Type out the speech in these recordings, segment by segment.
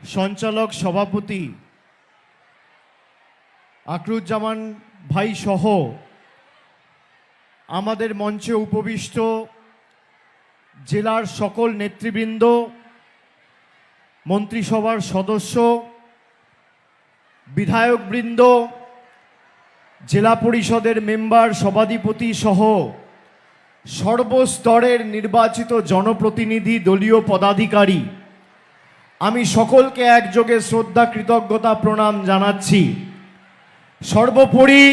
সঞ্চালক সভাপতি আকরুজ্জামান ভাই সহ আমাদের মঞ্চে উপবিষ্ট জেলার সকল নেতৃবৃন্দ, মন্ত্রিসভার সদস্য, বিধায়কবৃন্দ, জেলা পরিষদের মেম্বার, সভাধিপতি সহ সর্বস্তরের নির্বাচিত জনপ্রতিনিধি, দলীয় পদাধিকারী আমি সকলকে একযোগে শ্রদ্ধা, কৃতজ্ঞতা, প্রণাম জানাচ্ছি। সর্বোপরি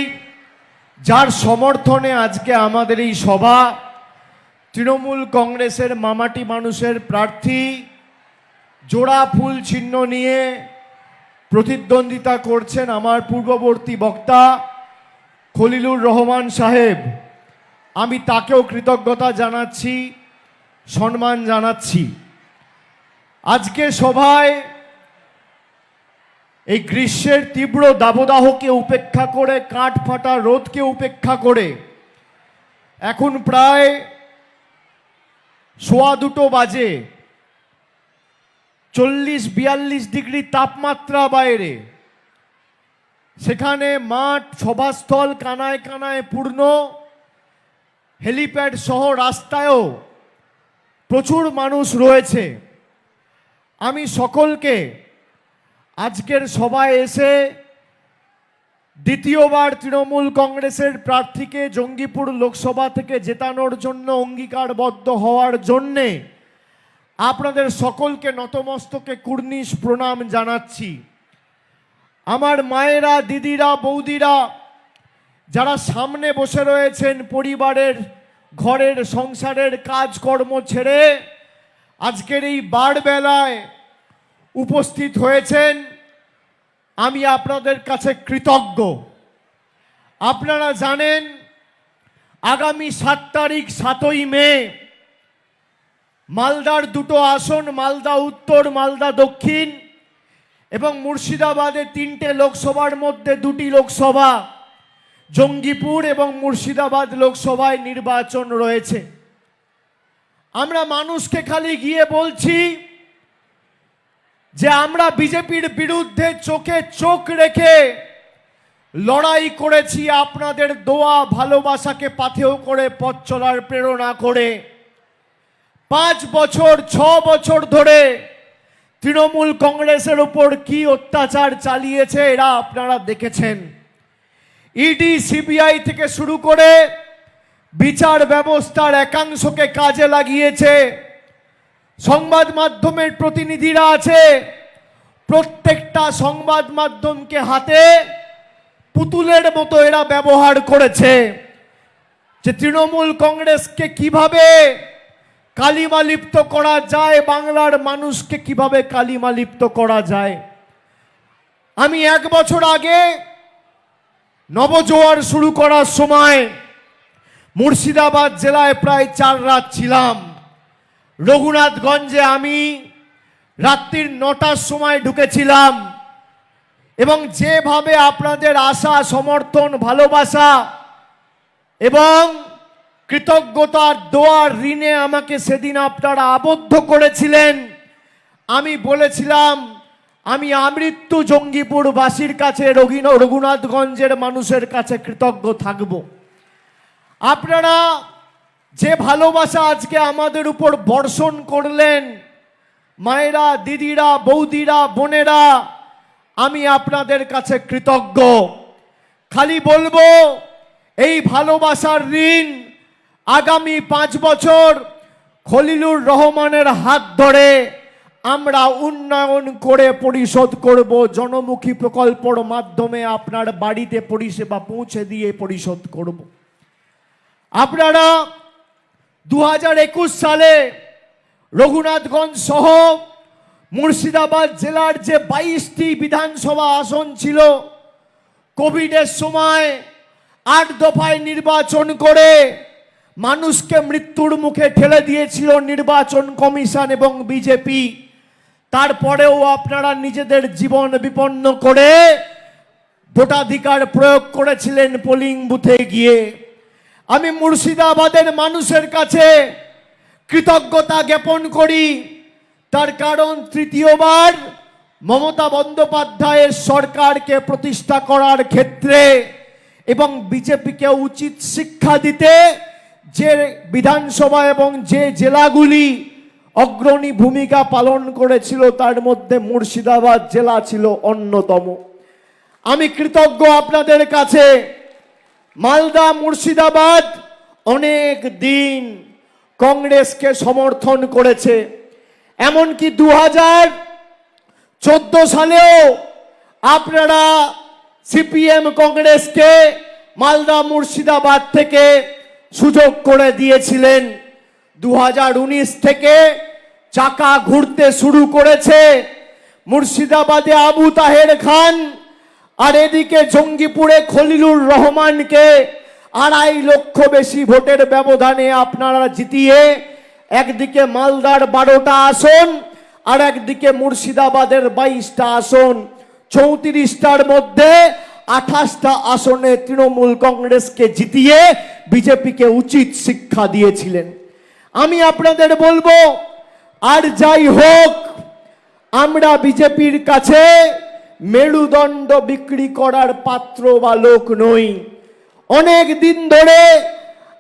যার সমর্থনে আজকে আমাদের এই সভা, তৃণমূল কংগ্রেসের মামাটি মানুষের প্রার্থী, জোড়া ফুল চিহ্ন নিয়ে প্রতিদ্বন্দ্বিতা করছেন আমার পূর্ববর্তী বক্তা খলিলুর রহমান সাহেব। আমি তাকেও কৃতজ্ঞতা জানাচ্ছি, সম্মান জানাচ্ছি। আজকে সভায় এই গ্রীষ্মের তীব্র দাবদাহকে উপেক্ষা করে, কাঠ ফাটা রোদকে উপেক্ষা করে, এখন প্রায় সোয়া দুটো বাজে, চল্লিশ বিয়াল্লিশ ডিগ্রি তাপমাত্রা বাইরে। সেখানে মাঠ, সভাস্থল কানায় কানায় পূর্ণ। হেলিপ্যাড সহ রাস্তায়ও প্রচুর মানুষ রয়েছে। আমি সকলকে আজকের সভায় এসে দ্বিতীয়বার তৃণমূল কংগ্রেসের প্রার্থীকে জঙ্গিপুর লোকসভা থেকে জেতানোর জন্য অঙ্গীকারবদ্ধ হওয়ার জন্যে আপনাদের সকলকে নতমস্তকে কুর্নিশ প্রণাম জানাচ্ছি। আমার মায়েরা, দিদিরা, বৌদিরা যারা সামনে বসে রয়েছেন পরিবারের, ঘরের, সংসারের কাজকর্ম ছেড়ে আজকের এই বারবেলায় উপস্থিত হয়েছেন, আমি আপনাদের কাছে কৃতজ্ঞ। আপনারা জানেন, আগামী সাত তারিখ সাতই মে, মালদার দুটো আসন, মালদা উত্তর, মালদা দক্ষিণ এবং মুর্শিদাবাদে তিনটে লোকসভার মধ্যে দুটি লোকসভা, জঙ্গিপুর এবং মুর্শিদাবাদ লোকসভায় নির্বাচন রয়েছে। আমরা মানুষকে খালি গিয়ে বলছি যে আমরা বিজেপির বিরুদ্ধে চোখে চোখ রেখে লড়াই করেছি, আপনাদের দোয়া ভালোবাসাকে পাথেও করে পথ চলার প্রেরণা করে। পাঁচ বছর, ছ বছর ধরে তৃণমূল কংগ্রেসের উপর কি অত্যাচার চালিয়েছে এরা আপনারা দেখেছেন। ইডি, সিবিআই থেকে শুরু করে বিচার ব্যবস্থার একাংশকে কাজে লাগিয়েছে। সংবাদ মাধ্যমের প্রতিনিধিরা আছে। প্রত্যেকটা সংবাদ মাধ্যমকে হাতে পুতুলের মতো এরা ব্যবহার করেছে। যে তৃণমূল কংগ্রেসকে কীভাবে কালিমালিপ্ত করা যায়, বাংলার মানুষকে কীভাবে কালিমালিপ্ত করা যায়। আমি এক বছর আগে নবজোয়ার শুরু করার সময় মুর্শিদাবাদ জেলায় প্রায় চার রাত ছিলাম। রঘুনাথগঞ্জে আমি রাত্রির নটার সময় ঢুকেছিলাম। এবং যেভাবে আপনাদের আশা, সমর্থন, ভালোবাসা এবং কৃতজ্ঞতার দোয়ার ঋণে আমাকে সেদিন আপনারা আবদ্ধ করেছিলেন, আমি বলেছিলাম, আমি আমৃত্যু জঙ্গিপুরবাসীর কাছে রঘিন, রঘুনাথগঞ্জের মানুষের কাছে কৃতজ্ঞ থাকব। আপনারা যে ভালোবাসা আজকে আমাদের উপর বর্ষণ করলেন, মায়েরা, দিদিরা, বৌদিরা, বোনেরা, আমি আপনাদের কাছে কৃতজ্ঞ। খালি বলব, এই ভালোবাসার ঋণ আগামী পাঁচ বছর খলিলুর রহমানের হাত ধরে আমরা উন্নয়ন করে পরিশোধ করব। জনমুখী প্রকল্পর মাধ্যমে আপনার বাড়িতে পরিষেবা পৌঁছে দিয়ে পরিশোধ করব। আপনারা দু হাজার একুশ সালে রঘুনাথগঞ্জ সহ মুর্শিদাবাদ জেলার যে বাইশটি বিধানসভা আসন ছিল, কোভিডের সময় আট দফায় নির্বাচন করে মানুষকে মৃত্যুর মুখে ঠেলে দিয়েছিল নির্বাচন কমিশন এবং বিজেপি। তারপরেও আপনারা নিজেদের জীবন বিপন্ন করে ভোটাধিকার প্রয়োগ করেছিলেন, পোলিং বুথে গিয়ে। আমি মুর্শিদাবাদের মানুষের কাছে কৃতজ্ঞতা জ্ঞাপন করি। তার কারণ তৃতীয়বার মমতা বন্দ্যোপাধ্যায়ের সরকারকে প্রতিষ্ঠা করার ক্ষেত্রে এবং বিজেপিকে উচিত শিক্ষা দিতে যে বিধানসভা এবং যে জেলাগুলি অগ্রণী ভূমিকা পালন করেছিল, তার মধ্যে মুর্শিদাবাদ জেলা ছিল অন্যতম। আমি কৃতজ্ঞ আপনাদের কাছে মালদা মুর্শিদাবাদ অনেক দিন কংগ্রেসকে সমর্থন করেছে। এমনকি দু হাজার চোদ্দ সালেও আপনারা সিপিএম কংগ্রেসকে মালদা মুর্শিদাবাদ থেকে সুযোগ করে দিয়েছিলেন। দু হাজার উনিশ থেকে চাকা ঘুরতে শুরু করেছে মুর্শিদাবাদে আবু তাহের খান। আর এদিকে জঙ্গিপুরে খলিলুর রহমানকে আড়াই লক্ষ বেশি ভোটের ব্যবধানে আপনারা জিতিয়ে একদিকে মালদার বারোটা আসন আর একদিকে মুর্শিদাবাদের বাইশটা আসন। চৌত্রিশটার মধ্যে আঠাশটা আসনে তৃণমূল কংগ্রেসকে জিতিয়ে বিজেপিকে উচিত শিক্ষা দিয়েছিলেন। আমি আপনাদের বলব, আর যাই হোক, আমরা বিজেপির কাছে মেরুদণ্ড বিক্রি করার পাত্র বা লোক নই। অনেক দিন ধরে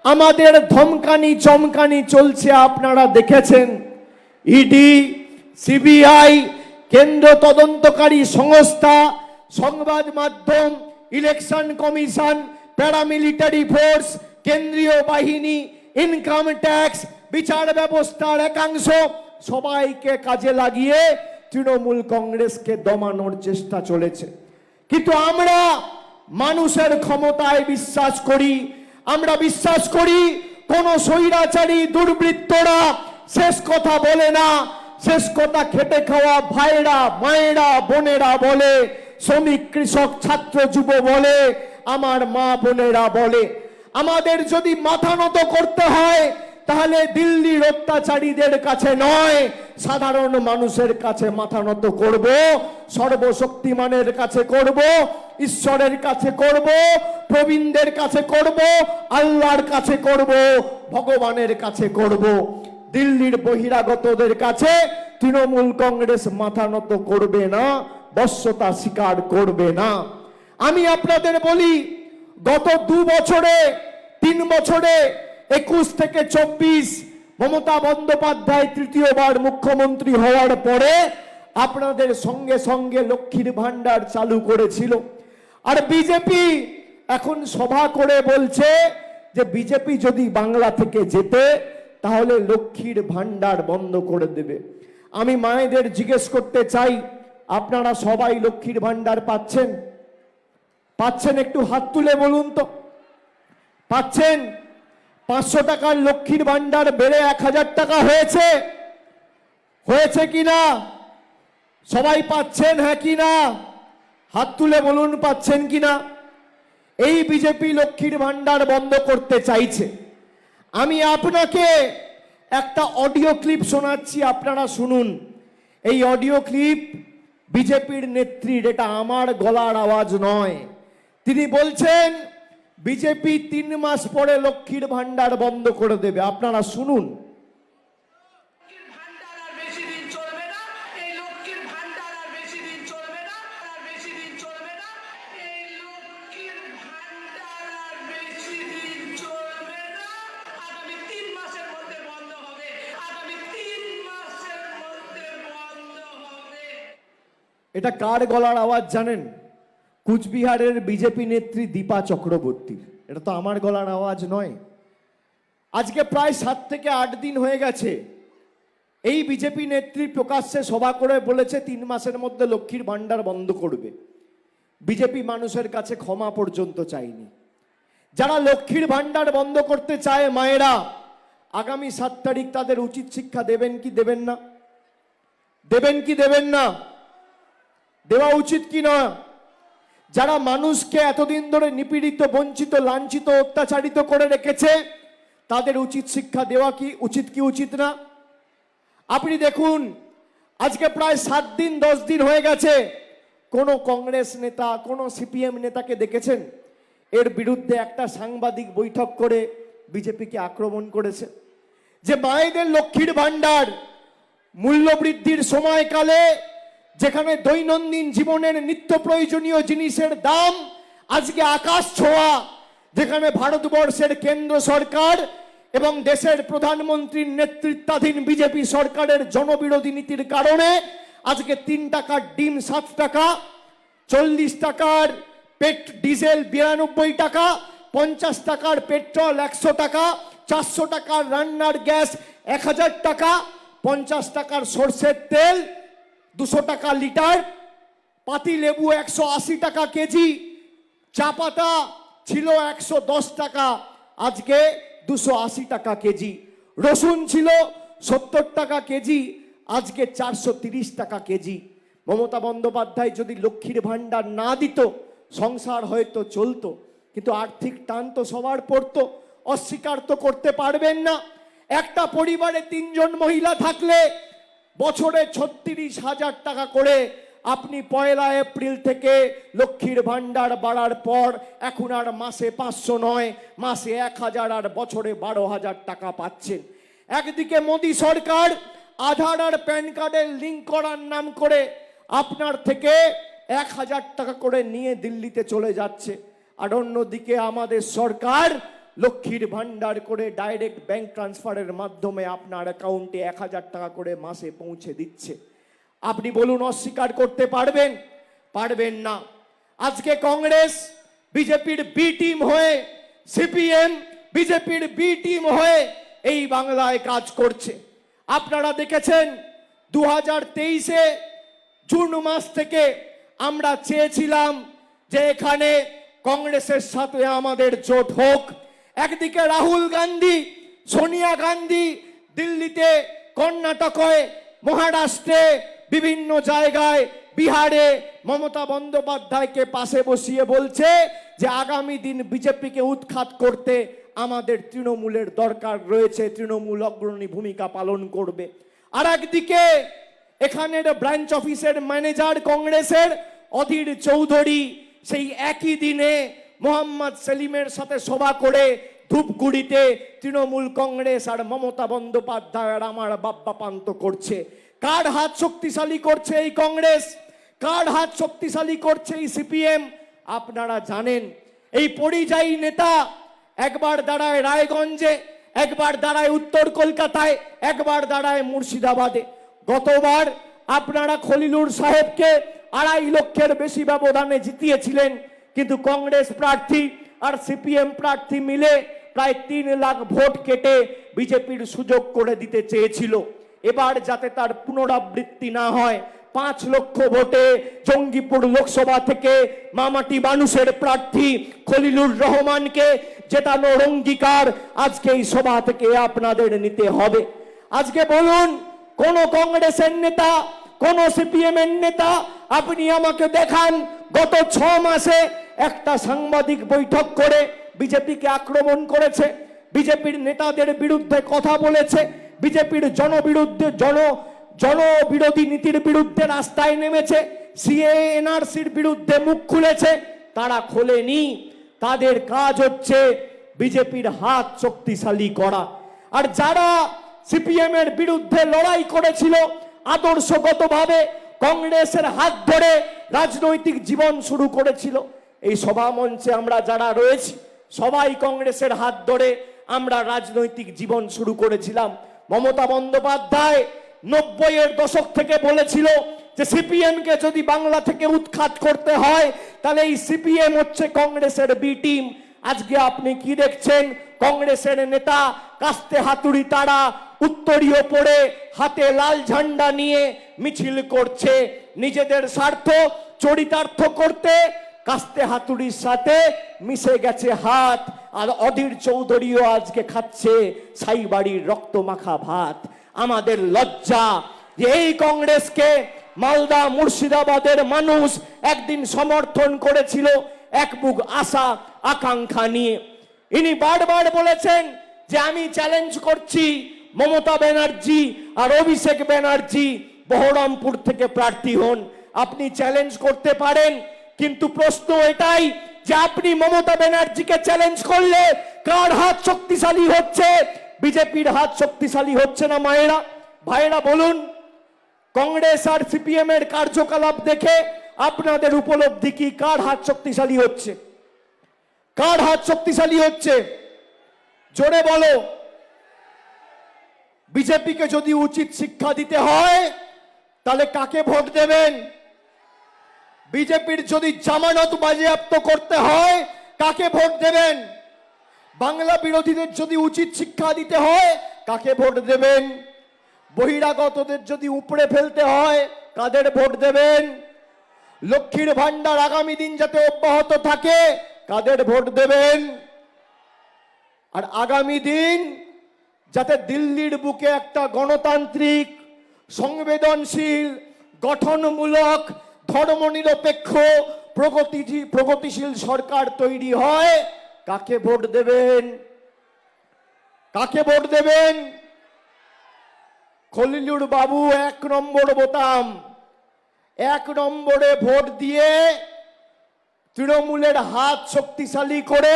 আমাদের ধমকানি চমকানি চলছে, আপনারা দেখেছেন। ইডি সিবিআই কেন্দ্র তদন্তকারী সংস্থা, সংবাদ মাধ্যম, ইলেকশন কমিশন, প্যারামিলিটারি ফোর্স, কেন্দ্রীয় বাহিনী, ইনকাম ট্যাক্স, বিচার ব্যবস্থার একাংশ, সবাইকে কাজে লাগিয়ে তৃণমূল কংগ্রেসকে দমানোর চেষ্টা চলেছে। কিন্তু আমরা মানুষের ক্ষমতায় বিশ্বাস করি, আমরা বিশ্বাস করি কোন স্বৈরাচারী দুর্বৃত্তরা শেষ কথা বলে না, শেষ কথা খেটে খাওয়া ভাইরা, মায়েরা, বোনেরা বলে, শ্রমিক, কৃষক, ছাত্র, যুব বলে, আমার মা বোনেরা বলে। আমাদের যদি মাথা নত করতে হয় তাহলে দিল্লির অত্যাচারীদের কাছে নয়, সাধারণ মানুষের কাছে মাথা নত করব, সর্বশক্তিমানের কাছে করব, ঈশ্বরের কাছে করব, প্রবীণদের কাছে করব, আল্লাহর কাছে করব, ভগবানের কাছে করব। দিল্লির বহিরাগতদের কাছে তৃণমূল কংগ্রেস মাথা নত করবে না, বশ্যতা স্বীকার করবে না। আমি আপনাদের বলি, গত দু বছরে, তিন বছরে একুশ থেকে চব্বিশ মমতা বন্দ্যোপাধ্যায় তৃতীয়বার মুখ্যমন্ত্রী হওয়ার পরে আপনাদের সঙ্গে সঙ্গে লক্ষ্মীর ভান্ডার চালু করেছিল। আর বিজেপি এখন সভা করে বলছে যে বিজেপি যদি বাংলা থেকে যেতে, তাহলে লক্ষ্মীর ভান্ডার বন্ধ করে দেবে। আমি মায়েদের জিজ্ঞেস করতে চাই, আপনারা সবাই লক্ষ্মীর ভান্ডার পাচ্ছেন? পাচ্ছেন একটু হাত তুলে বলুন তো। পাচ্ছেন? পাঁচশো টাকার লক্ষ্মীর ভান্ডার বেড়ে এক হাজার টাকা হয়েছে। হয়েছে কি না? সবাই পাচ্ছেন হ্যাঁ কি না? হাত তুলে বলুন, পাচ্ছেন কি না? এই বিজেপি লক্ষ্মীর ভান্ডার বন্ধ করতে চাইছে। আমি আপনাকে একটা অডিও ক্লিপ শোনাচ্ছি, আপনারা শুনুন। এই অডিও ক্লিপ বিজেপির নেত্রীর, এটা আমার গলার আওয়াজ নয়। তিনি বলছেন বিজেপি তিন মাস পরে লক্ষ্মীর ভান্ডার বন্ধ করে দেবে। আপনারা শুনুন। এটা কার গলার আওয়াজ জানেন? কুচবিহারের বিজেপি নেত্রী দীপা চক্রবর্তীর এটা তো আমার গলার আওয়াজ নয়। আজকে প্রায় সাত থেকে আট দিন হয়ে গেছে। এই বিজেপি নেত্রী প্রকাশ্যে সভা করে বলেছে, তিন মাসের মধ্যে লক্ষ্মীর ভাণ্ডার বন্ধ করবে। বিজেপি মানুষের কাছে ক্ষমা পর্যন্ত চায়নি যারা লক্ষ্মীর ভাণ্ডার বন্ধ করতে চায় মায়েরা, আগামী সাত তারিখ তাদের উচিত শিক্ষা দেবেন কি দেবেন না? দেবেন কি দেবেন না? দেওয়া উচিত কি না? যারা মানুষকে এতদিন ধরে নিপীড়িত, বঞ্চিত, লাঞ্ছিত, অত্যাচারিত করে রেখেছে, তাদের উচিত শিক্ষা দেওয়া কি উচিত কি উচিত না? আপনি দেখুন, আজকে প্রায় সাত দিন, দশ দিন হয়ে গেছে, কোনো কংগ্রেস নেতা, কোনো সিপিএম নেতাকে দেখেছেন? এর বিরুদ্ধে একটা সাংবাদিক বৈঠক করে বিজেপিকে আক্রমণ করেছে। যে মায়েদের লক্ষ্মীর ভাণ্ডার, মূল্যবৃদ্ধির সময়কালে যেখানে দৈনন্দিন জীবনের নিত্য প্রয়োজনীয় জিনিসের দাম আজকে আকাশ ছোঁয়া, যেখানে ভারতবর্ষের কেন্দ্র সরকার এবং দেশের প্রধানমন্ত্রীর নেতৃত্বাধীন বিজেপি সরকারের জনবিরোধী নীতির কারণে আজকে তিন টাকার ডিম সাত টাকা, চল্লিশ টাকার পেট ডিজেল বিরানব্বই টাকা, পঞ্চাশ টাকার পেট্রোল একশো টাকা, চারশো টাকার রান্নার গ্যাস এক হাজার টাকা, পঞ্চাশ টাকার সর্ষের তেল দুশো টাকা লিটার, পাতি লেবু একশো আশি টাকা কেজি, চা পাতা ছিল একশো দশ টাকা, আজকে দুশো আশি টাকা কেজি। রসুন ছিল সত্তর টাকা কেজি, আজকে চারশো তিরিশ টাকা কেজি। মমতা বন্দ্যোপাধ্যায় যদি লক্ষ্মীর ভাণ্ডার না দিত, সংসার হয়তো চলতো, কিন্তু আর্থিক টান তো সবার পড়তো, অস্বীকার তো করতে পারবেন না। একটা পরিবারে তিনজন মহিলা থাকলে বছরে ছত্রিশ হাজার টাকা করে আপনি পয়লা এপ্রিল থেকে লক্ষ্মীর ভাণ্ডার বাড়ার পর, এখন আর মাসে পাঁচশো নয়, মাসে এক হাজার আর বছরে বারো হাজার টাকা পাচ্ছেন। একদিকে মোদী সরকার আধার আর প্যান কার্ডের লিঙ্ক করার নাম করে আপনার থেকে এক হাজার টাকা করে নিয়ে দিল্লিতে চলে যাচ্ছে। আর অন্যদিকে আমাদের সরকার লক্ষ্মীর ভান্ডার করে ডাইরেক্ট ব্যাংক ট্রান্সফারের মাধ্যমে আপনার অ্যাকাউন্টে এক হাজার টাকা করে মাসে পৌঁছে দিচ্ছে। আপনি বলুন, অস্বীকার করতে পারবেন? পারবেন না। আজকে কংগ্রেস, বিজেপির বি টিম হয়ে সিপিএম বিজেপির বি টিম হয়ে এই বাংলায় কাজ করছে। আপনারা দেখেছেন দু হাজার তেইশে জুন মাস থেকে আমরা চেয়েছিলাম যে এখানে কংগ্রেসের সাথে আমাদের জোট হোক। একদিকে রাহুল গান্ধী, সোনিয়া গান্ধী, দিল্লিতে কর্ণাটকে মহারাষ্ট্রে বিভিন্ন জায়গায়, বিহারে মমতা বন্দ্যোপাধ্যায়কে পাশে বসিয়ে বলছে যে আগামী দিন বিজেপিকে উৎখাত করতে আমাদের তৃণমূলের দরকার রয়েছে, তৃণমূল অগ্রণী ভূমিকা পালন করবে। আর একদিকে এখানের ব্রাঞ্চ অফিসের ম্যানেজার কংগ্রেসের অধীর চৌধুরী সেই একই দিনে মোহাম্মদ সেলিমের সাথে সভা করে ধূপগুড়িতে তৃণমূল কংগ্রেস আর মমতা বন্দ্যোপাধ্যায় আর আমার বাপ্পা পান্ত করছে। কার হাত শক্তিশালী করছে এই কংগ্রেস? কার হাত শক্তিশালী করছে এই সিপিএম? আপনারা জানেন, এই পরিযায়ী নেতা একবার দাঁড়ায় রায়গঞ্জে, একবার দাঁড়ায় উত্তর কলকাতায়, একবার দাঁড়ায় মুর্শিদাবাদে। গতবার আপনারা খলিলুর সাহেবকে আড়াই লক্ষের বেশি ব্যবধানে জিতিয়েছিলেন। কিন্তু কংগ্রেস প্রার্থী আর সিপিএম প্রার্থী মিলে প্রায় তিন লাখ ভোট কেটে বিজেপির সুযোগ করে দিতে চেয়েছিল। এবার যাতে তার পুনরাবৃত্তি না হয়, পাঁচ লক্ষ ভোটে জঙ্গিপুর লোকসভা থেকে মামাটি মানুষের প্রার্থী খলিলুর রহমানকে জেতানোর অঙ্গীকার আজকে এই সভা থেকে আপনাদের নিতে হবে। আজকে বলুন, কোন কংগ্রেসের নেতা, কোন সিপিএম এর নেতা, আপনি আমাকে দেখান, গত ছ মাসে একটা সাংবাদিক বৈঠক করে বিজেপিকে আক্রমণ করেছে। বিজেপির নেতাদের বিরুদ্ধে কথা বলেছে। বিজেপির জনবিরুদ্ধে, জন, জনবিরোধী নীতির বিরুদ্ধে রাস্তায় নেমেছে। সিএ এনআরসির বিরুদ্ধে মুখ খুলেছে। তারা খোলেনি। তাদের কাজ হচ্ছে বিজেপির হাত শক্তিশালী করা। আর যারা সিপিএম এর বিরুদ্ধে লড়াই করেছিল, আদর্শগতভাবে কংগ্রেসের হাত ধরে রাজনৈতিক জীবন শুরু করেছিল। এই সভা মঞ্চে আমরা যারা রয়েছি, সবাই কংগ্রেসের হাত ধরে আমরা রাজনৈতিক জীবন শুরু করেছিলাম। মমতা বন্দ্যোপাধ্যায় নব্বই এর দশক থেকে বলেছিল যে সিপিএম কে যদি বাংলা থেকে উৎখাত করতে হয়, তাহলে এই সিপিএম হচ্ছে কংগ্রেসের বি টিম। আজকে আপনি কি দেখছেন? কংগ্রেসের নেতা কাস্তে হাতুড়ি তারা উত্তরীয় পড়ে হাতে লাল ঝান্ডা নিয়ে মিছিল করছে। নিজেদের স্বার্থ চরিতার্থ করতে কাস্তে হাতুড়ির সাথে মিশে গেছে হাত, আর অধীর চৌধুরীও আজকে খাচ্ছে সাইবাড়ির রক্ত মাখা ভাত। আমাদের লজ্জা যে এই কংগ্রেসকে মালদা মুর্শিদাবাদের মানুষ একদিন সমর্থন করেছিল, এক বুক আশা, আকাঙ্ক্ষা নিয়ে। ইনি বারবার বলেছেন যে আমি চ্যালেঞ্জ করছি মমতা ব্যানার্জি আর অভিষেক ব্যানার্জি, বহরমপুর থেকে প্রার্থী হন। আপনি চ্যালেঞ্জ করতে পারেন কিন্তু প্রশ্ন এটাই যে আপনি মমতা ব্যানার্জিকে চ্যালেঞ্জ করলে কার হাত শক্তিশালী হচ্ছে? বিজেপির হাত শক্তিশালী হচ্ছে না মায়েরা? ভাইরা বলুন, কংগ্রেস আর সিপিএম এর কার্যকলাপ দেখে আপনাদের উপলব্ধি কি? কার হাত শক্তিশালী হচ্ছে? কার হাত শক্তিশালী হচ্ছে? জোরে বলো। বিজেপিকে যদি উচিত শিক্ষা দিতে হয়, তাহলে কাকে ভোট দেবেন? বিজেপির যদি জামানত বাজেয়াপ্ত করতে হয়, কাকে ভোট দেবেন? বাংলা বিরোধীদের যদি উচিত শিক্ষা দিতে হয়, কাকে ভোট দেবেন? বহিরাগতদের যদি উপড়ে ফেলতে হয়, কাদের ভোট দেবেন? লক্ষ্মীর ভান্ডার আগামী দিন যাতে অব্যাহত থাকে, কাদের ভোট দেবেন? আর আগামী দিন যাতে দিল্লির বুকে একটা গণতান্ত্রিক, সংবেদনশীল, গঠনমূলক ধর্মনিরপেক্ষ প্রগতি প্রগতিশীল সরকার তৈরি হয়, কাকে ভোট দেবেন? কাকে ভোট দেবেন? খলিলুর বাবু এক নম্বর বোতাম। এক নম্বরে ভোট দিয়ে তৃণমূলের হাত শক্তিশালী করে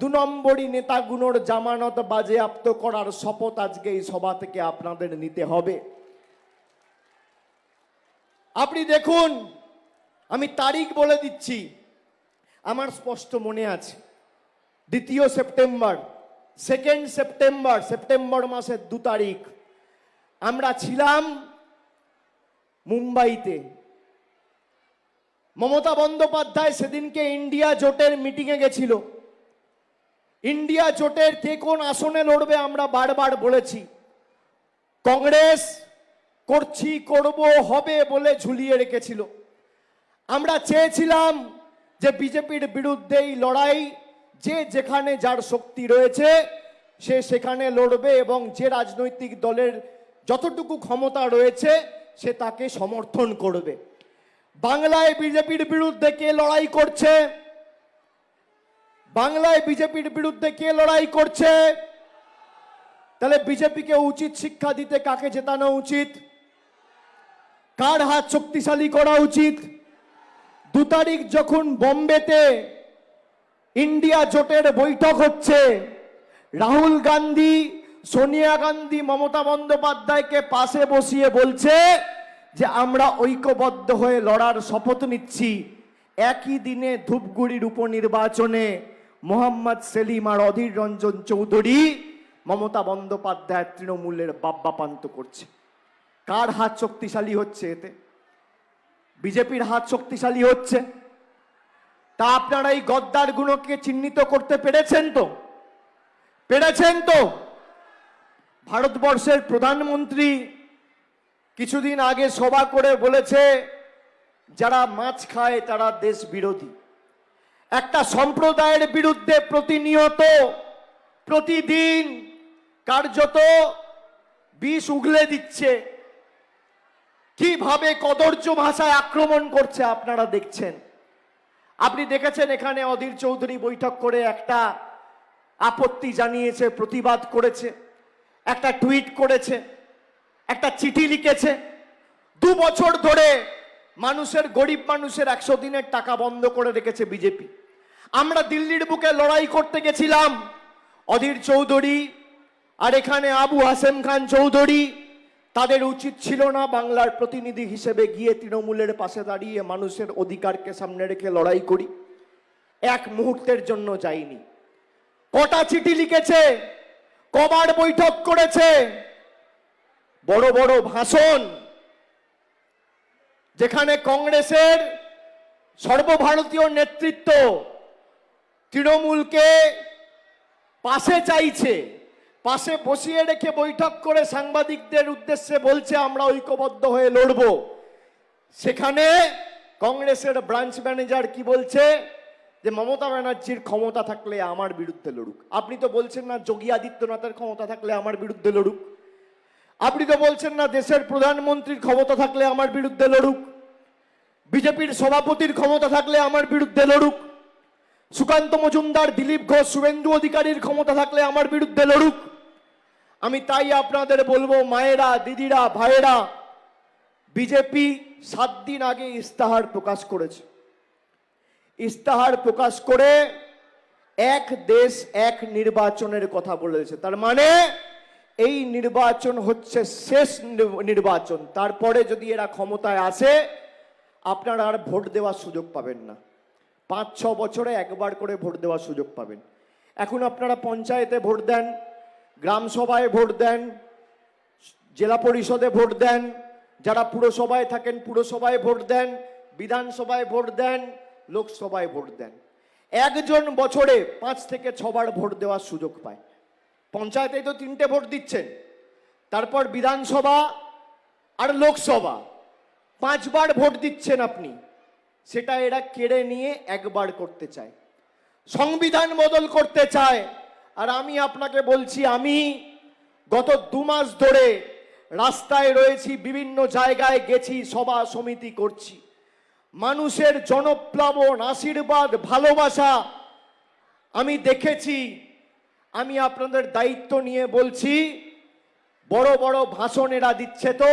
দু নম্বরই নেতাগুলোর জামানত বাজেয়াপ্ত করার শপথ আজকে এই সভা থেকে আপনাদের নিতে হবে। আপনি দেখুন, আমি তারিখ বলে দিচ্ছি। আমার স্পষ্ট মনে আছে। দ্বিতীয় সেপ্টেম্বর সেকেন্ড সেপ্টেম্বর সেপ্টেম্বর মাসের দু তারিখ। আমরা ছিলাম মুম্বাইতে। মমতা বন্দ্যোপাধ্যায় সেদিনকে ইন্ডিয়া জোটের মিটিংয়ে গেছিল। ইন্ডিয়া জোটের কে কোন আসনে লড়বে আমরা বারবার বলেছি। কংগ্রেস করছি, করব, হবে বলে ঝুলিয়ে রেখেছিল। আমরা চেয়েছিলাম যে বিজেপির বিরুদ্ধেই লড়াই, যে যেখানে যার শক্তি রয়েছে, সে সেখানে লড়বে এবং যে রাজনৈতিক দলের যতটুকু ক্ষমতা রয়েছে, সে তাকে সমর্থন করবে। বাংলায় বিজেপির বিরুদ্ধে কে লড়াই করছে? বাংলায় বিজেপির বিরুদ্ধে কে লড়াই করছে? তাহলে বিজেপিকে উচিত শিক্ষা দিতে কাকে জেতানো উচিত? কার হাত শক্তিশালী করা উচিত? দু তারিখ যখন বোম্বেতে ইন্ডিয়া জোটের বৈঠক হচ্ছে, রাহুল গান্ধী, সোনিয়া গান্ধী, মমতা বন্দ্যোপাধ্যায়কে পাশে বসিয়ে বলছে যে আমরা ঐক্যবদ্ধ হয়ে লড়ার শপথ নিচ্ছি। একই দিনে ধূপগুড়ির উপনির্বাচনে মোহাম্মদ সেলিম আর অধীর রঞ্জন চৌধুরী, মমতা বন্দ্যোপাধ্যায় তৃণমূলের বাব্যাপান্ত করছে। কার হাত শক্তিশালী হচ্ছে এতে? বিজেপির হাত শক্তিশালী হচ্ছে? তা আপনারা এই গদ্দার গুণকে চিহ্নিত করতে পেরেছেন তো? পেরেছেন তো? ভারতবর্ষের প্রধানমন্ত্রী কিছুদিন আগে সভা করে বলেছে, যারা মাছ খায় তারা দেশ বিরোধী। একটা সম্প্রদায়ের বিরুদ্ধে প্রতিনিয়ত, প্রতিদিন কার্যত বিষ উগলে দিচ্ছে। কীভাবে কদর্য ভাষায় আক্রমণ করছে আপনারা দেখছেন। আপনি দেখেছেন এখানে অধীর চৌধুরী বৈঠক করে একটা আপত্তি জানিয়েছে, প্রতিবাদ করেছে, একটা টুইট করেছে, একটা চিঠি লিখেছে। দু বছর ধরে মানুষের, গরিব মানুষের একশো দিনের টাকা বন্ধ করে রেখেছে বিজেপি। আমরা দিল্লির বুকে লড়াই করতে গেছিলাম, অধীর চৌধুরী আর এখানে আবু হাসেম খান চৌধুরী তাদের উচিত ছিল না বাংলার প্রতিনিধি হিসেবে গিয়ে তৃণমূলের পাশে দাঁড়িয়ে মানুষের অধিকারকে সামনে রেখে লড়াই করি। এক মুহূর্তের জন্য যাইনি। কটা চিঠি লিখেছে, কবার বৈঠক করেছে, বড় বড় ভাষণ, যেখানে কংগ্রেসের সর্বভারতীয় নেতৃত্ব তৃণমূলকে পাশে চাইছে। পাশে বসিয়ে রেখে বৈঠক করে সাংবাদিকদের উদ্দেশ্যে বলছে, আমরা ঐক্যবদ্ধ হয়ে লড়ব। সেখানে কংগ্রেসের ব্রাঞ্চ ম্যানেজার কি বলছে, যে মমতা ব্যানার্জির ক্ষমতা থাকলে আমার বিরুদ্ধে লড়ুক। আপনি তো বলছেন না যোগী আদিত্যনাথের ক্ষমতা থাকলে আমার বিরুদ্ধে লড়ুক। আপনি তো বলছেন না দেশের প্রধানমন্ত্রীর ক্ষমতা থাকলে আমার বিরুদ্ধে লড়ুক। বিজেপির সভাপতির ক্ষমতা থাকলে আমার বিরুদ্ধে লড়ুক। সুকান্ত মজুমদার, দিলীপ ঘোষ, শুভেন্দু অধিকারীর ক্ষমতা থাকলে আমার বিরুদ্ধে লড়ুক। আমি তাই আপনাদের বলব, মায়েরা, দিদিরা, ভাইয়েরা, বিজেপি সাত দিন আগে ইস্তাহার প্রকাশ করেছে। ইস্তাহার প্রকাশ করে এক দেশ, এক নির্বাচনের কথা বলেছে। তার মানে এই নির্বাচন হচ্ছে শেষ নির্বাচন। তারপরে যদি এরা ক্ষমতায় আসে, আপনারা আর ভোট দেওয়ার সুযোগ পাবেন না। পাঁচ, ছ বছরে একবার করে ভোট দেওয়ার সুযোগ পাবেন। এখন আপনারা পঞ্চায়েতে ভোট দেন গ্রাম সভায় ভোট দেন, জেলা পরিষদে ভোট দেন, যারা পুরসভায় থাকেন পুরসভায় ভোট দেন, বিধানসভায় ভোট দেন, লোকসভায় ভোট দেন। একজন বছরে পাঁচ থেকে ছবার ভোট দেওয়ার সুযোগ পায়। পঞ্চায়েতে তো তিনটে ভোট দিচ্ছেন। তারপর বিধানসভা আর লোকসভা। পাঁচবার ভোট দিচ্ছেন আপনি। সেটা এরা কেড়ে নিয়ে একবার করতে চায়। সংবিধান বদল করতে চায়। আর আমি আপনাকে বলছি, আমি গত দু মাস ধরে রাস্তায় রয়েছি, বিভিন্ন জায়গায় গেছি, সভা সমিতি করছি। মানুষের জনপ্লাবন আশীর্বাদ, ভালোবাসা আমি দেখেছি। আমি আপনাদের দায়িত্ব নিয়ে বলছি, বড় বড় ভাষণ এরা দিচ্ছে তো,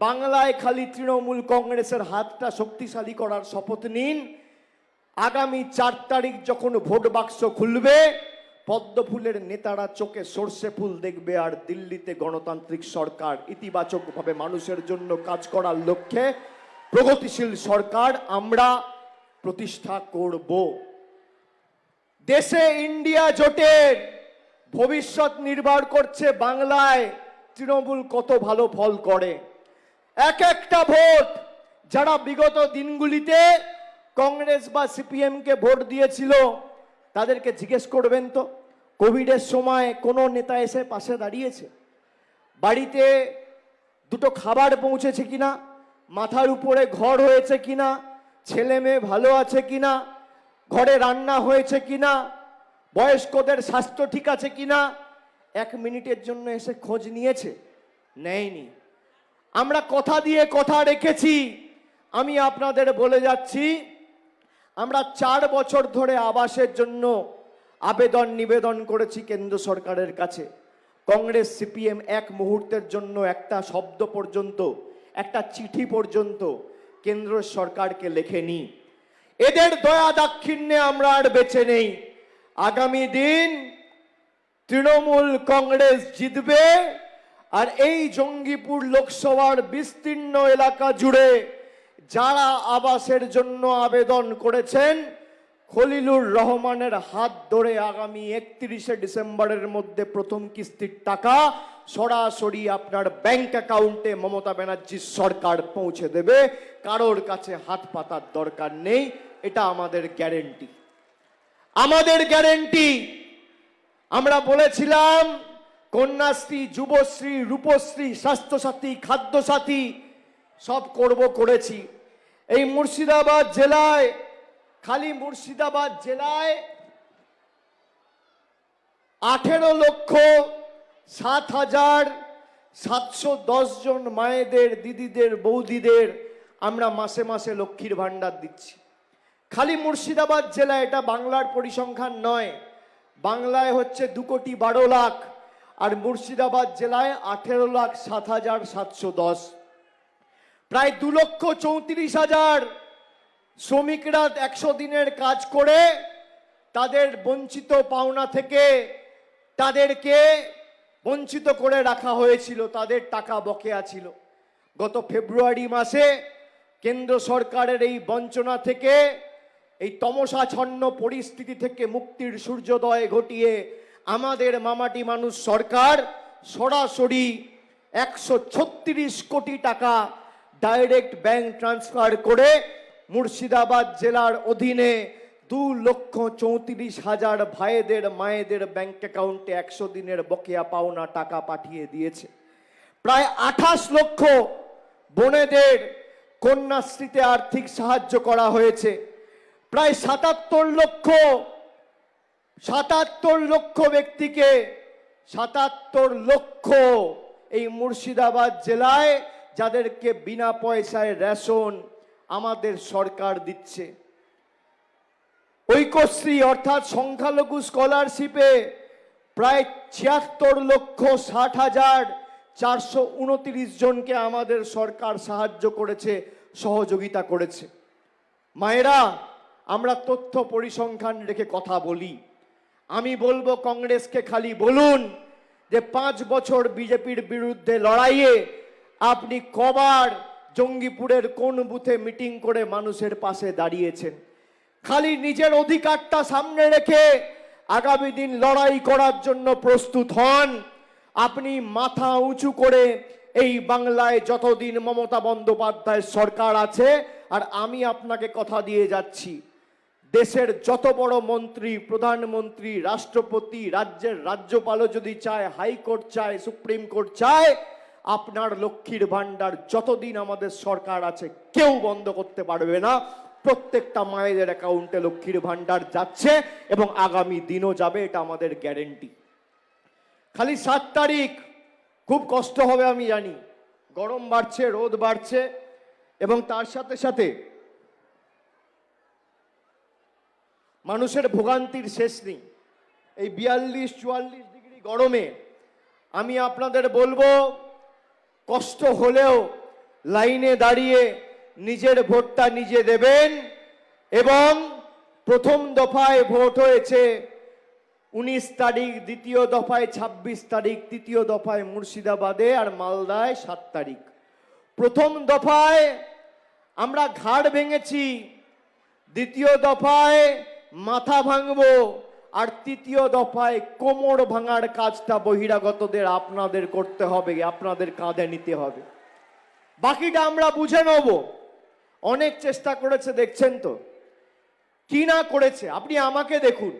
বাংলায় খালি তৃণমূল কংগ্রেসের হাতটা শক্তিশালী করার শপথ নিন। আগামী চার তারিখ যখন ভোট বাক্স খুলবে পদ্ম ফুলের নেতারা চোখে সর্ষে ফুল দেখবে আর দিল্লিতে গণতান্ত্রিক সরকার ইতিবাচকভাবে মানুষের জন্য কাজ করার লক্ষ্যে প্রগতিশীল সরকার আমরা প্রতিষ্ঠা করব। দেশে ইন্ডিয়া জোটের ভবিষ্যৎ নির্ভর করছে বাংলায়। তৃণমূল কত ভালো ফল করে? এক একটা ভোট যারা বিগত দিনগুলিতে কংগ্রেস বা সিপিএমকে ভোট দিয়েছিল, তাদেরকে জিজ্ঞেস করবেন তো? কোভিডের সময় কোনো নেতা এসে পাশে দাঁড়িয়েছে। বাড়িতে দুটো খাবার পৌঁছেছে কিনা, মাথার উপরে ঘর হয়েছে কিনা, ছেলে মেয়ে ভালো আছে কিনা, ঘরে রান্না হয়েছে কিনা, বয়স্কদের স্বাস্থ্য ঠিক আছে কিনা, এক মিনিটের জন্য এসে খোঁজ নিয়েছে, নেয়নি। আমরা কথা দিয়ে কথা রেখেছি, আমি আপনাদের বলে যাচ্ছি, আমরা চার বছর ধরে আবাসের জন্য আবেদন নিবেদন করেছি কেন্দ্র সরকারের কাছে। কংগ্রেস, সিপিএম এক মুহূর্তের জন্য একটা শব্দ পর্যন্ত, একটা চিঠি পর্যন্ত কেন্দ্র সরকারকে লেখেনি। এদের দয়া দাক্ষিণ্যে আমরা আর বেঁচে নেই। আগামী দিন তৃণমূল কংগ্রেস জিতবে আর এই জঙ্গিপুর লোকসভার বিস্তীর্ণ এলাকা জুড়ে যারা আবাসের জন্য আবেদন করেছেন খলিলুর রহমানের হাত ধরে আগামী একত্রিশে ডিসেম্বরের মধ্যে প্রথম কিস্তির টাকা সরাসরি আপনার ব্যাংক অ্যাকাউন্টে মমতা ব্যানার্জির সরকার পৌঁছে দেবে। কারোর কাছে হাত পাতার দরকার নেই, এটা আমাদের গ্যারেন্টি। আমাদের গ্যারেন্টি। আমরা বলেছিলাম, কন্যাশ্রী, যুবশ্রী, রূপশ্রী, স্বাস্থ্যসাথী, খাদ্যসাথী, সব করব করেছি। এই মুর্শিদাবাদ জেলায় খালি মুর্শিদাবাদ জেলায় আঠেরো লক্ষ সাত হাজার সাতশো দশ জন মায়েদের, দিদিদের, বৌদিদের আমরা মাসে মাসে লক্ষ্মীর ভাণ্ডার দিচ্ছি। খালি মুর্শিদাবাদ জেলা এটা বাংলার পরিসংখ্যান নয়, বাংলায় হচ্ছে দু কোটি বারো লাখ আর মুর্শিদাবাদ জেলায় আঠেরো লাখ সাত হাজার সাতশো দশ। প্রায় দু লক্ষ চৌত্রিশ হাজার শ্রমিকরা একশো দিনের কাজ করে তাদের বঞ্চিত পাওনা থেকে তাদেরকে বঞ্চিত করে রাখা হয়েছিল, তাদের টাকা বকেয়া ছিল। গত ফেব্রুয়ারি মাসে কেন্দ্র সরকারের এই বঞ্চনা থেকে, এই তমসাছন্ন পরিস্থিতি থেকে মুক্তির সূর্যোদয় ঘটিয়ে আমাদের মামাটি মানুষ সরকার সরাসরি একশো ছত্রিশ কোটি টাকা ডাইরেক্ট ব্যাংক ট্রান্সফার করে মুর্শিদাবাদ জেলার অধীনে দু লক্ষ চৌত্রিশ হাজার ভাইদের, মায়েদের ব্যাংক অ্যাকাউন্টে একশো দিনের বকেয়া পাওনা টাকা পাঠিয়ে দিয়েছে। প্রায় আঠাশ লক্ষ বোনেদের কন্যাশ্রীতে আর্থিক সাহায্য করা হয়েছে। প্রায় সাতাত্তর লক্ষ সাতাত্তর লক্ষ ব্যক্তিকে সাতাত্তর লক্ষ এই মুর্শিদাবাদ জেলায় যাদেরকে বিনা পয়সায় রেশন আমাদের সরকার দিচ্ছে। ঐক্যশ্রী অর্থাৎ সংখ্যালঘু স্কলারশিপে প্রায় ছিয়াত্তর লক্ষ ষাট হাজার চারশো উনত্রিশ জনকে আমাদের সরকার সাহায্য করেছে, সহযোগিতা করেছে। মায়েরা, আমরা তথ্য পরিসংখ্যান রেখে কথা বলি। আমি বলব কংগ্রেসকে খালি বলুন যে পাঁচ বছর বিজেপির বিরুদ্ধে লড়াইয়ে আপনি কবার জঙ্গিপুরের কোন বুথে মিটিং করে মানুষের পাশে দাঁড়িয়েছেন? খালি নিজের অধিকারটা সামনে রেখে আগামী দিন লড়াই করার জন্য প্রস্তুত হন। আপনি মাথা উঁচু করে এই বাংলায় যতদিন মমতা বন্দ্যোপাধ্যায়ের সরকার আছে, আর আমি আপনাকে কথা দিয়ে যাচ্ছি, দেশের যত বড় মন্ত্রী, প্রধানমন্ত্রী, রাষ্ট্রপতি, রাজ্যের রাজ্যপালও যদি চায়, হাইকোর্ট চায়, সুপ্রিম কোর্ট চায় আপনার লক্ষ্মীর ভান্ডার যতদিন আমাদের সরকার আছে, কেউ বন্ধ করতে পারবে না। প্রত্যেকটা মায়েদের অ্যাকাউন্টে লক্ষ্মীর ভান্ডার যাচ্ছে এবং আগামী দিনও যাবে, এটা আমাদের গ্যারেন্টি। খালি সাত তারিখ, খুব কষ্ট হবে আমি জানি। গরম বাড়ছে, রোদ বাড়ছে, এবং তার সাথে সাথে মানুষের ভোগান্তির শেষ নেই। এই বিয়াল্লিশ, চুয়াল্লিশ ডিগ্রি গরমে আমি আপনাদের বলব কষ্ট হলেও লাইনে দাঁড়িয়ে নিজের ভোটটা নিজে দেবেন এবং প্রথম দফায় ভোট হয়েছে উনিশ তারিখ, দ্বিতীয় দফায় ২৬ তারিখ, তৃতীয় দফায় মুর্শিদাবাদে আর মালদায় সাত তারিখ। প্রথম দফায় আমরা ঘাড় ভেঙেছি, দ্বিতীয় দফায় মাথা ভাঙবো আর তৃতীয় দফায় কোমর ভাঙার কাজটা বহিরাগতদের আপনাদের করতে হবে, আপনাদের কাঁধে নিতে হবে। বাকিটা আমরা বুঝে নেব। অনেক চেষ্টা করেছে, দেখছেন তো? কি না করেছে? আপনি আমাকে দেখুন।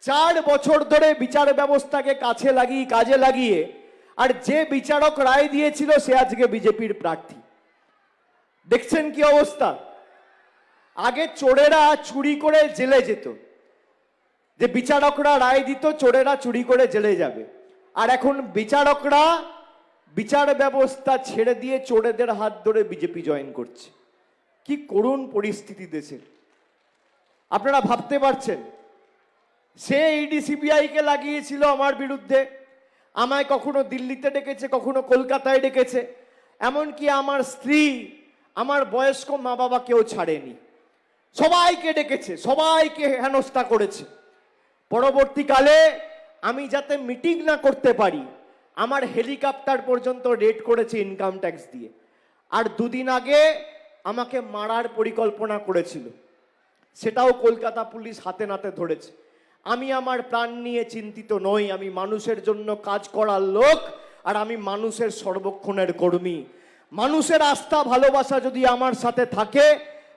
চার বছর ধরে বিচার ব্যবস্থাকে কাছে লাগিয়ে, কাজে লাগিয়ে, আর যে বিচারক রায় দিয়েছিল সে আজকে বিজেপির প্রার্থী। দেখছেন কি অবস্থা? আগে চোরেরা চুরি করে জেলে যেত। যে বিচারকরা রায় দিত, চোরেরা চুরি করে জেলে যাবে। আর এখন বিচারকরা বিচার ব্যবস্থা ছেড়ে দিয়ে চোরেদের হাত ধরে বিজেপি জয়েন করছে। কি করুণ পরিস্থিতি দেশের। আপনারা ভাবতে পারছেন, সে ইডি সিবিআইকে লাগিয়েছিল আমার বিরুদ্ধে। আমায় কখনো দিল্লিতে ডেকেছে, কখনো কলকাতায় ডেকেছে। এমনকি আমার স্ত্রী, আমার বয়স্ক মা বাবা কেউ ছাড়েনি। সবাইকে ডেকেছে, সবাইকে হেনস্থা করেছে। পরবর্তীকালে আমি যাতে মিটিং না করতে পারি, আমার হেলিকপ্টার পর্যন্ত রেড করেছে ইনকাম ট্যাক্স দিয়ে। আর দুদিন আগে আমাকে মারার পরিকল্পনা করেছিল। সেটাও কলকাতা পুলিশ হাতে নাতে ধরেছে। আমি আমার প্রাণ নিয়ে চিন্তিত নই, আমি মানুষের জন্য কাজ করার লোক, আর আমি মানুষের সর্বক্ষণের কর্মী। মানুষের আস্থা, ভালোবাসা যদি আমার সাথে থাকে,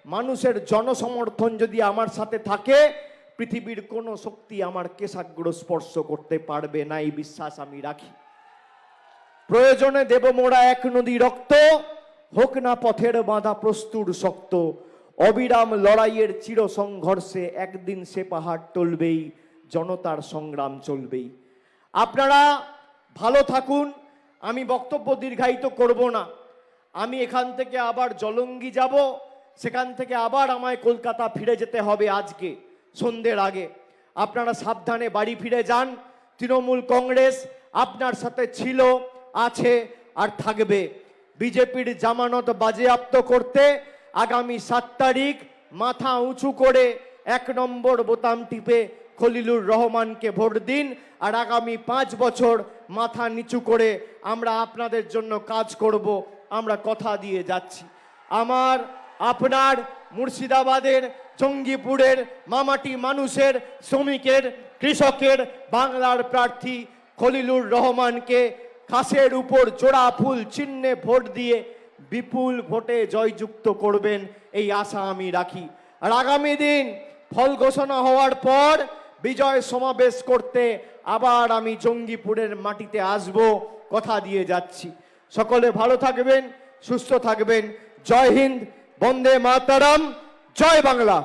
মানুষের জনসমর্থন যদি আমার সাথে থাকে পৃথিবীর কোনো শক্তি আমার কেশাগ্র স্পর্শ করতে পারবে না, এই বিশ্বাস আমি রাখি। প্রয়োজনে দেব মোরা এক নদী রক্ত, হোক না পথের বাঁধা প্রস্তুর শক্ত। অবিরাম লড়াইয়ের চির সংঘর্ষে একদিন সে পাহাড় টলবেই, জনতার সংগ্রাম চলবেই। আপনারা ভালো থাকুন, আমি বক্তব্য দীর্ঘায়িত করব না। আমি এখান থেকে আবার জলঙ্গি যাব, সেখান থেকে আবার আমায় কলকাতা ফিরে যেতে হবে আজকে। সন্ধ্যের আগে। আপনারা সাবধানে বাড়ি ফিরে যান। তৃণমূল কংগ্রেস আপনার সাথে ছিল, আছে আর থাকবে। বিজেপির জামানত বাজেয়াপ্ত করতে আগামী সাত তারিখ মাথা উঁচু করে এক নম্বর বোতাম টিপে খলিলুর রহমানকে ভোট দিন আর আগামী পাঁচ বছর মাথা নিচু করে আমরা আপনাদের জন্য কাজ করব, আমরা কথা দিয়ে যাচ্ছি। আমার, আপনার মুর্শিদাবাদের, জঙ্গিপুরের, মামাটি মানুষের, শ্রমিকের, কৃষকের, বাংলার প্রার্থী খলিলুর রহমানকে খাসের উপর জোড়া ফুল চিহ্নে ভোট দিয়ে বিপুল ভোটে জয়যুক্ত করবেন এই আশা আমি রাখি। আর আগামী দিন ফল ঘোষণা হওয়ার পর বিজয় সমাবেশ করতে আবার আমি জঙ্গিপুরের মাটিতে আসব, কথা দিয়ে যাচ্ছি। সকলে ভালো থাকবেন, সুস্থ থাকবেন। জয় হিন্দ বন্দে মাতারাম জয় বাংলা।